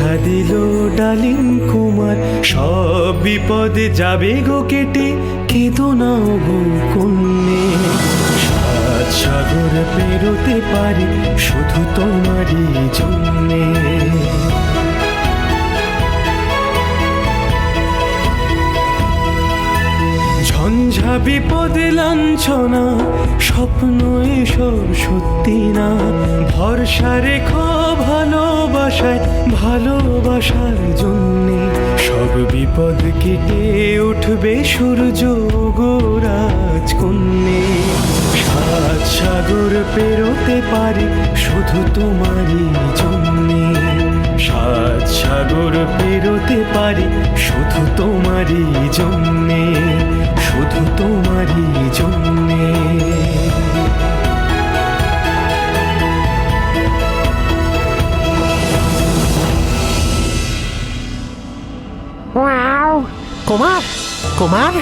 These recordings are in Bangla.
ভরসা দিল ডালিম কুমার। সব বিপদে যাবে গো কেটে, কেঁদো না কন্যে। সাগর পেরোতে পারি শুধু তোমারই জন্যে। ঝঞ্ঝা বিপদে লাঞ্ছনা স্বপ্ন এসব সত্যি না। ভরসা রেখো ভালোবাসায়, ভালোবাসার জন্যে। সব বিপদ কেটে উঠবে সূর্য গোরাজ কন্যে সাত সাগর পেরোতে পারি শুধু তোমারই জন্যে। সাত সাগর পেরোতে পারি শুধু তোমারই জন্যে। কুমার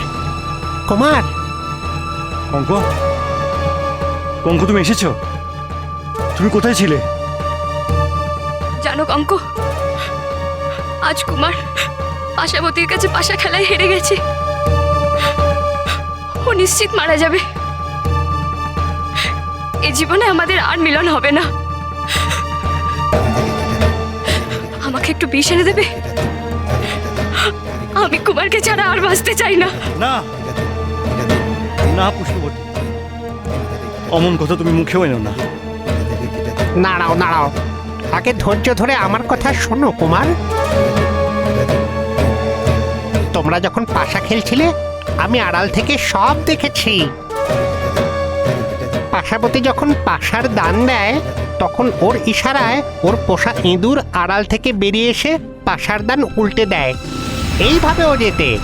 কুমার কঙ্ক কঙ্ক তুমি এসেছ? তুমি কোথায় ছিলে? জানো অঙ্ক আজ কুমার পাশাবতীর কাছে পাশা খেলায় হেরে গেছে। ও নিশ্চিত মারা যাবে। এ জীবনে আমাদের আর মিলন হবে না। আমাকে একটু বিষ এনে দেবে? আমি কুমারকে ছাড়া আর বাঁচতে চাই না। না না পুষ্পবতী। অমন কথা তুমি মুখেও এনো না। দাঁড়াও দাঁড়াও। আগে ধৈর্য ধরে আমার কথা শোনো কুমার। তোমরা যখন পাশা খেলছিলে আমি আড়াল থেকে সব দেখেছি। পাশাপতি যখন পাশার দান দেয় তখন ওর ইশারায় ওর পোষা ইঁদুর আড়াল থেকে বেরিয়ে এসে পাশার দান উল্টে দেয়। এইভাবে ও যেতে।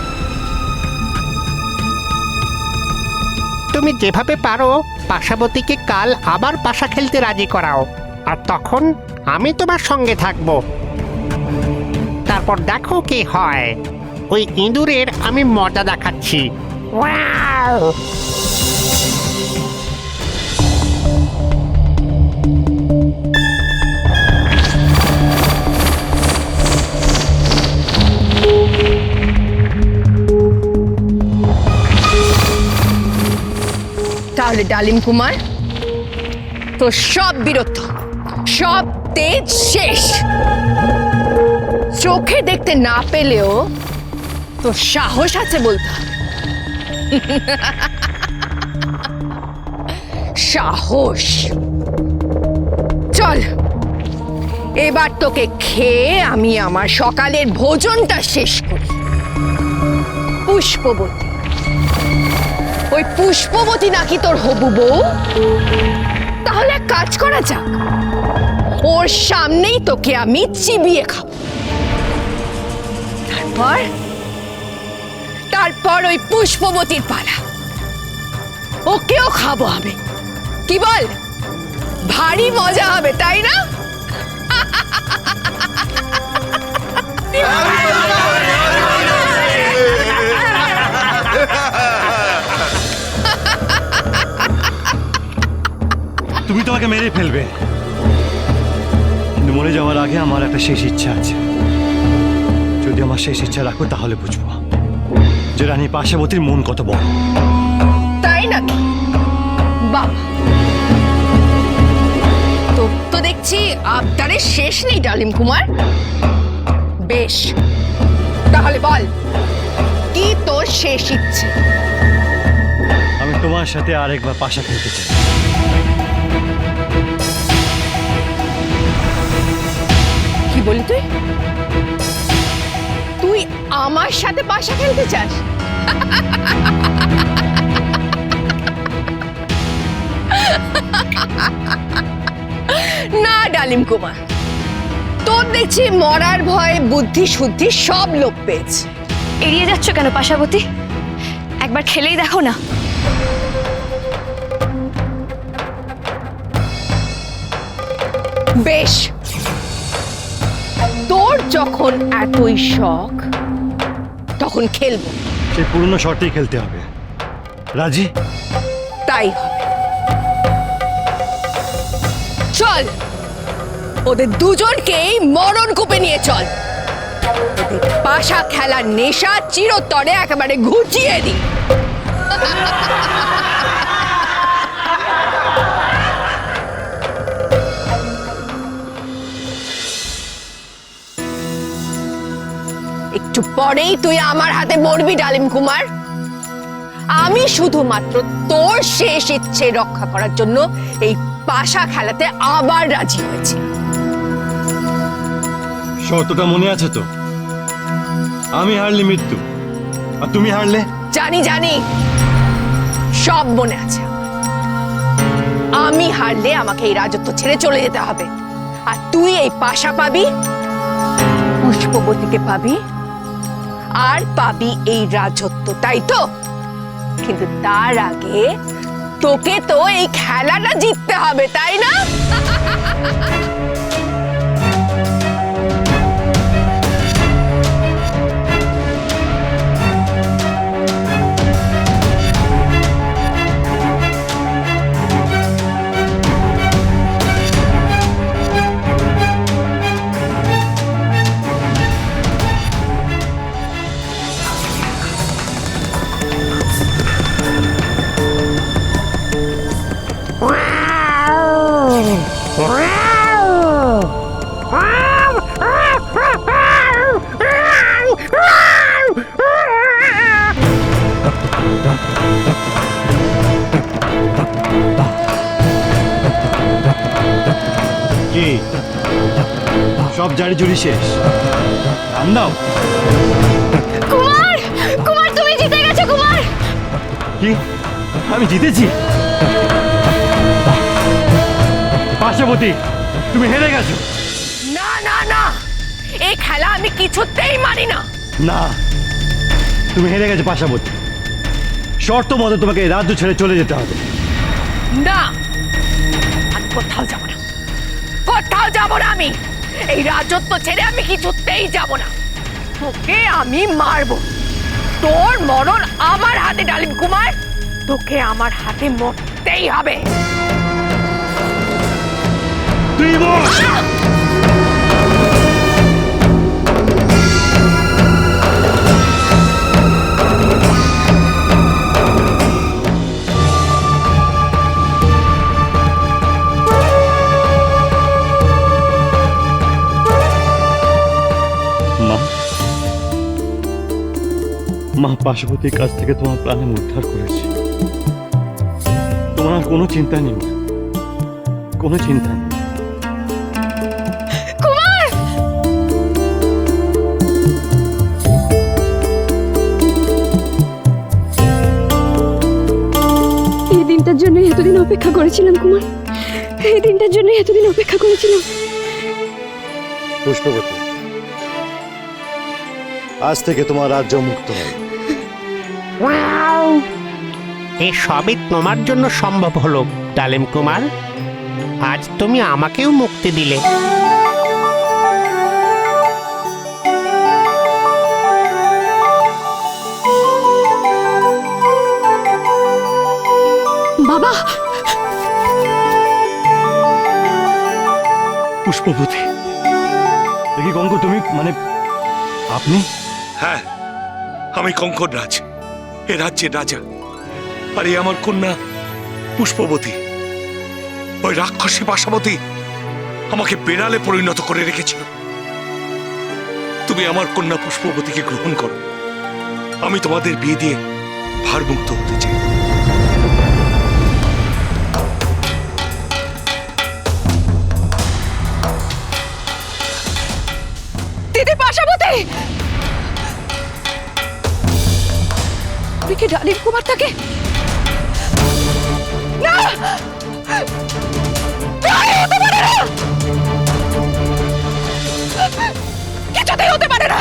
তুমি যেভাবে পারো পাশাবতীকে কাল আবার পাশা খেলতে রাজি করাও। আর তখন আমি তোমার সঙ্গে থাকব। তারপর দেখো কি হয়। ওই ইঁদুরের আমি মজা দেখাচ্ছি। ওয়াও! তাহলে ডালিম কুমার তো সব বীরত্ব সব তেজ শেষ। চোখে দেখতে না পেলেও তো সাহস আছে বলতে সাহস। চল, এবার তোকে খেয়ে আমি আমার সকালের ভোজনটা শেষ করি। পুষ্পবতী। ওই পুষ্পবতী নাকি তোর হবু বউ? তাহলে এক কাজ করা যাক। ওর সামনেই তোকে আমি চিবিয়ে খাব। তারপর? তারপর ওই পুষ্পবতীর পালা। ওকেও খাব আমি। কি বল? ভারী মজা হবে, তাই না? আমাকে মেরে ফেলবে। কিন্তু মরে যাওয়ার আগে আমার একটা শেষ ইচ্ছা আছে। যদি আমার শেষ ইচ্ছা রাখো তাহলে বুঝব যে রানী পাশাবতীর মন কত বড়। তাই নাকি? বাবা তোর তো দেখছি আবদারের শেষ নেই ডালিম কুমার। বেশ। তাহলে বল কি তোর শেষ ইচ্ছে? আমি তোমার সাথে আরেকবার পাশা খেলতে চাই। কি বলি তুই? তুই আমার সাথে পাশা খেলতে চাস? না, ডালিম কুমার। তোর দেখছি মরার ভয়ে বুদ্ধি, শুদ্ধি সব লোপ পেয়েছে। এড়িয়ে যাচ্ছ কেন পাশাবতী একবার খেলেই দেখো না। বেশ। তোর যখন এতই শখ তখন খেলব। সেই পুরনো শর্তেই খেলতে হবে। রাজি? তাই হবে। চল ওদের দুজনকেই মরণ কূপে নিয়ে চল। ওদের পাশা খেলার নেশা চিরতরে একেবারে ঘুচিয়ে দি একটু পরেই তুই আমার হাতে মরবি ডালিম কুমার। আমি শুধুমাত্র তোর শেষ ইচ্ছে রক্ষা করার জন্য এই পাশা খেলাতে আবার রাজি হয়েছি। শর্তটা মনে আছে তো? আমি হারলে মৃত্যু। আর তুমি হারলে? জানি জানি। সব মনে আছে আমি হারলে আমাকে এই রাজত্ব ছেড়ে চলে যেতে হবে। আর তুই এই পাশা পাবি পুষ্পবতীকে পাবি আর পাবি এই রাজত্ব, তাই তো? কিন্তু তার আগে তোকে তো এই খেলাটা জিততে হবে, তাই না? কি? সব জারি জুড়ি শেষ। নাম দাও। কুমার কুমার তুমি জিতে গেছো কুমার। কি? আমি জিতেছি? পার্শ্ববতী তুমি হেরে গেছো। না না না। এই খেলা আমি কিছুতেই মানি না। না তুমি হেরে গেছো পাশাবতী শর্ত মতো তোমাকে এই রাজ্য ছেড়ে চলে যেতে হবে। না আমি কোথাও যাব না। কোথাও যাব না আমি। এই রাজত্ব ছেড়ে আমি কিছুতেই যাব না। তোকে আমি মারবো। তোর মরণ আমার হাতে ডালিম কুমার। তোকে আমার হাতে মরতেই হবে। মা পার্শ্ববর্তীর কাছ থেকে তোমার প্রাণ উদ্ধার করেছি। তোমার কোনো চিন্তা নেই। কোনো চিন্তা নেই। করেছিলাম কুমার। এই দিনটার জন্য এতদিন অপেক্ষা করেছিলাম। পুষ্পবতী আজ থেকে তোমার রাজ্য মুক্ত হবে। এ সবই তোমার জন্য সম্ভব হলো ডালিম কুমার। আজ তুমি আমাকেও মুক্তি দিলে। বাবা! পুষ্পবতী দেখি কঙ্ক, তুমি মানে আপনি? হ্যাঁ আমি কঙ্কর রাজ, এ রাজ্যের রাজা। আর আমার কন্যা পুষ্পবতী। ওই রাক্ষসী পাশাবতী আমাকে বেড়ালে পরিণত করে রেখেছিল। তুমি আমার কন্যা পুষ্পবতীকে গ্রহণ করো। আমি তোমাদের বিয়ে দিয়ে ভারমুক্ত হতে চাই। পাশাবতী তুমি কি ডালিম কুমার তাকে হতে পারে না! কিছুতেই হতে পারে না!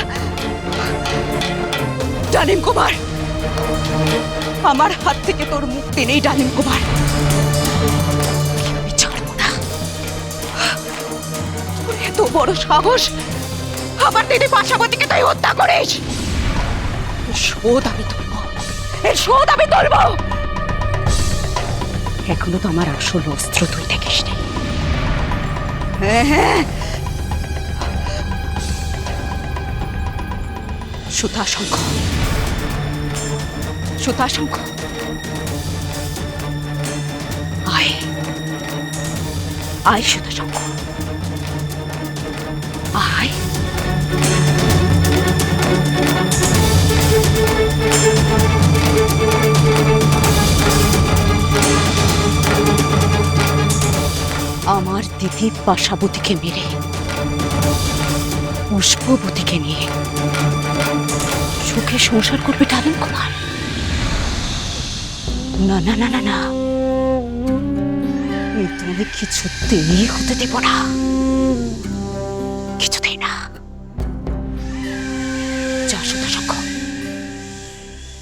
ডালিম কুমার, আমার হাত থেকে তোর মুক্তি নেই, ডালিম কুমার। এত বড় সাহস আমার দিদি পাশাপতিকে তুই হত্যা করিস। শোধ আমি তুলব। এর শোধ আমি তুলব। এখনও তো আমার আসল অস্ত্র তুই দেখিস নি হ্যাঁ হ্যাঁ। সুতা শঙ্খ সুতা শঙ্খ আয়। আয় সুতা শঙ্খ আয়। আমার দিদি পাশাবতীকে মেরে পুষ্পবতীকে নিয়ে সুখে সংসার করবে টালেন কুমার। না না না না না। তুমি কিছুতেই হতে দেব না।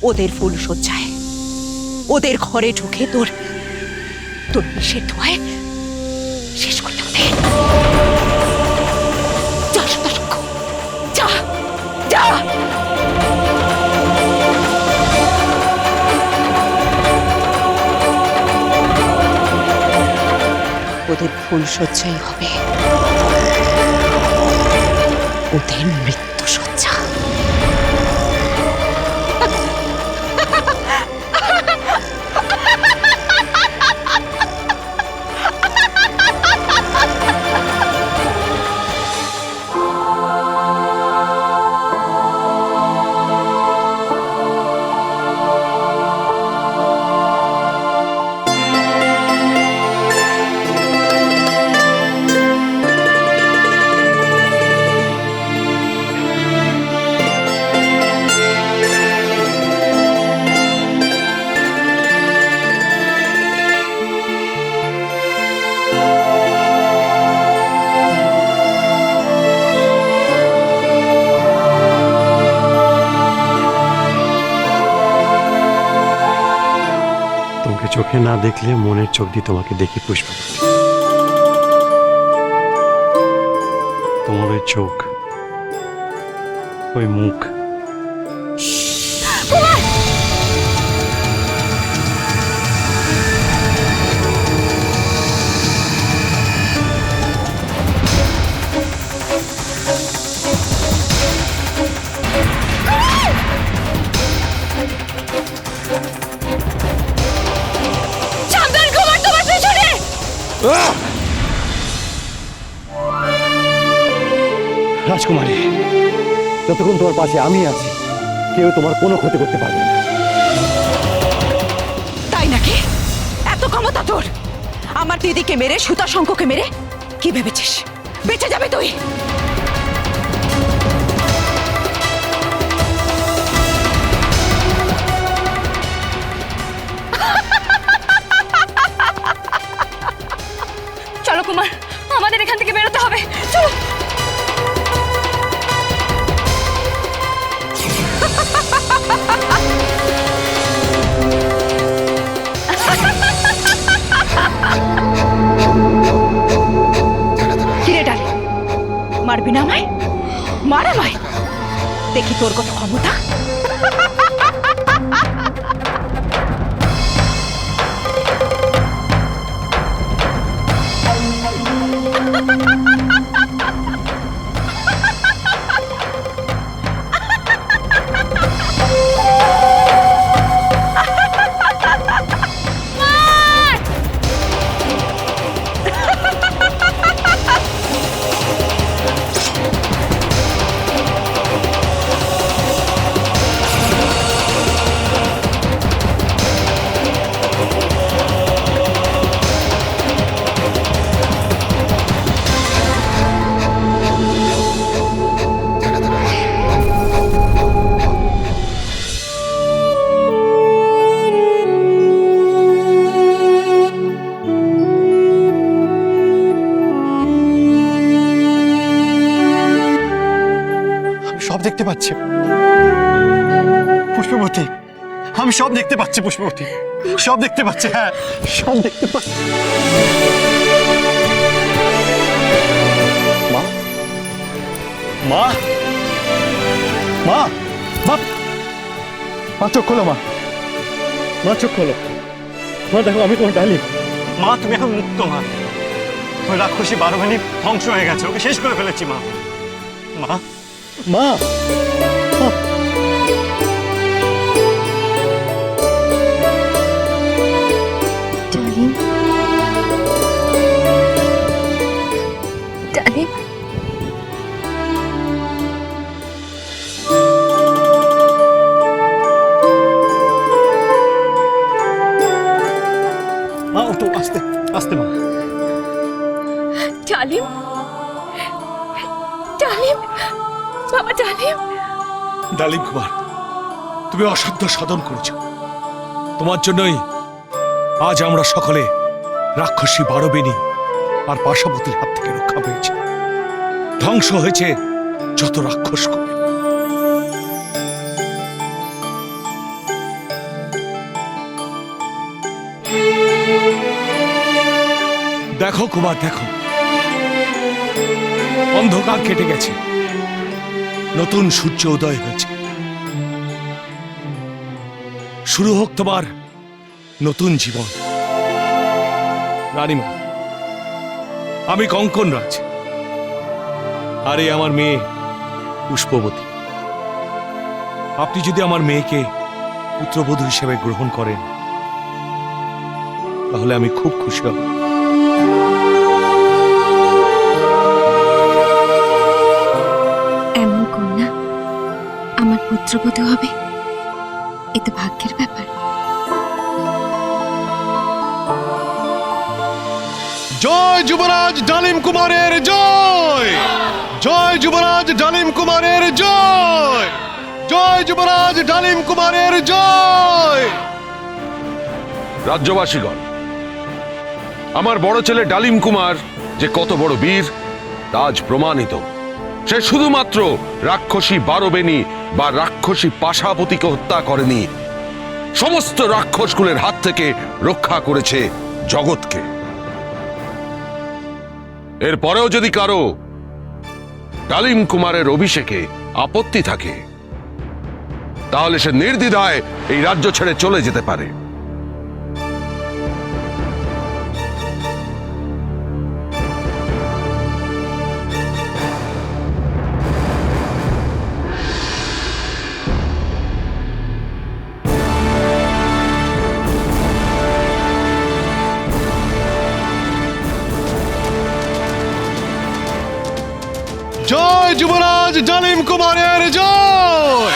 ওদের ফুল সজ্জায় ওদের ঘরে ঢুকে তোর তোর বিষের ধোয়ায় শেষ করতে যা যা ওদের ফুল সজ্জাই হবে। ওদের মৃত্যু সজ্জা চোখে না দেখলে মনের চোখ দিয়ে তোমাকে দেখি পুষ্পা তোমার ওই চোখ ওই মুখ রাজকুমারী, যতক্ষণ তোমার পাশে আমি আছি, কেউ তোমার কোনো ক্ষতি করতে পারবে না। তাই নাকি? এত ক্ষমতা তোর! আমার দিদিকে মেরে সুতা শঙ্খকে মেরে, কি ভেবেছিস? বেঁচে যাবে তুই! আমাদের এখান থেকে বেরোতে হবে। চলো। মারবি না আমায়? মার আমায়। দেখি তোর কত ক্ষমতা। পুষ্পবতী। আমি সব দেখতে পাচ্ছি পুষ্পবতী। সব দেখতে পাচ্ছি হ্যাঁ। সব দেখতে পাচ্ছি। মা? মা? মা? মা? মা, চোখ খোলো, মা। মা, চোখ খোলো। মা, দেখো, আমি তোমার ডালিম মা, তুমি এখন মুক্ত, মা। ওই রাক্ষসী বারোভানি ধ্বংস হয়ে গেছে। ওকে শেষ করে ফেলেছি, মা। মা? মা? ডালিম কুমার, তুমি অসাধ্য সাধন করেছ। তোমার জন্যই আজ আমরা সকলে রাক্ষসী বারবেনি আর পাশাপতির হাত থেকে রক্ষা পেয়েছি। ধ্বংস হয়েছে যত রাক্ষস দেখো কুমার, দেখো। অন্ধকার কেটে গেছে। নতুন সূর্য উদয় হয়েছে। শুরু হোক তোমার নতুন জীবন। রানীমা, আমি কঙ্কন রাজ। আর আমার মেয়ে পুষ্পবতী। আপনি যদি আমার মেয়েকে পুত্রবধূ হিসেবে গ্রহণ করেন, তাহলে আমি খুব খুশি হব। এমন কন্যা আমার পুত্রবধূ হবে। এ তো ভাগ্যের ব্যাপার। জয় যুবরাজ ডালিম কুমারের জয়! জয় যুবরাজ ডালিম কুমারের জয়! জয় যুবরাজ ডালিম কুমারের জয়! রাজ্যবাসীগণ আমার বড় ছেলে ডালিম কুমার যে কত বড় বীর তা আজ প্রমাণিত। সে শুধুমাত্র রাক্ষসী বারবেনি বা রাক্ষসী পাশাপতিকে হত্যা করেনি। সমস্ত রাক্ষসগুলের হাত থেকে রক্ষা করেছে জগৎকে। এরপরেও যদি কারও ডালিম কুমারের অভিষেকে আপত্তি থাকে, তাহলে সে নির্দ্বিধায় এই রাজ্য ছেড়ে চলে যেতে পারে। জয় যুবরাজ ডালিম কুমারের জয়।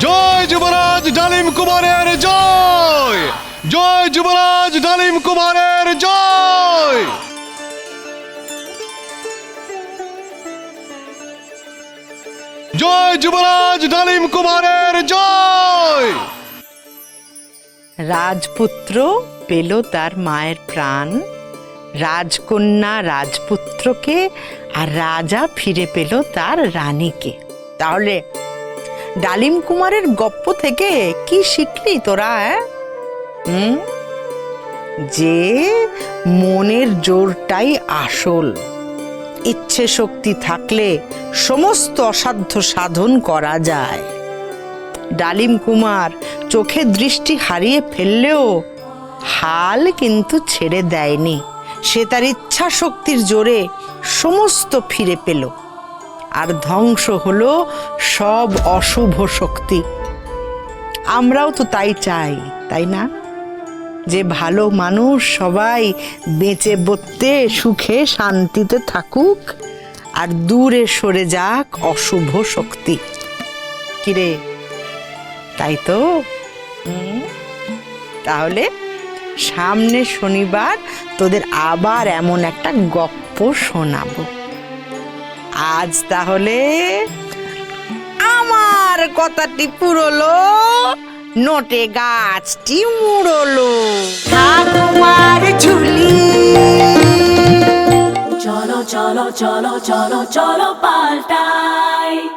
জয় যুবরাজ ডালিম কুমারের জয়। জয় যুবরাজ ডালিম কুমারের জয়। জয় যুবরাজ ডালিম কুমারের জয়। রাজপুত্র পেল তার মায়ের প্রাণ। রাজকন্যা রাজপুত্রকে আর রাজা ফিরে পেল তার রানীকে। তাহলে ডালিম কুমারের গপ্প থেকে কি শিখলি তোরা? হুম? যে মনের জোরটাই আসল। ইচ্ছে শক্তি থাকলে সমস্ত অসাধ্য সাধন করা যায়। ডালিম কুমার চোখে দৃষ্টি হারিয়ে ফেললেও হাল কিন্তু ছেড়ে দেয়নি। সে তার ইচ্ছা শক্তির জোরে সমস্ত ফিরে পেল। আর ধ্বংস হলো সব অশুভ শক্তি। আমরাও তো তাই চাই, তাই না? যে ভালো মানুষ সবাই বেঁচে বসতে, সুখে, শান্তিতে থাকুক, আর দূরে সরে যাক অশুভ শক্তি। কিরে, তাই তো? তাহলে সামনে শনিবার তোদের আবার এমন একটা গপ্প শোনাবো। আজ তাহলে আমার কথাটি পুরলো নোটে গাছটি মুড়লো। ঠাকুমার ঝুলি। চলো চলো চলো চলো চলো পাল্টাই।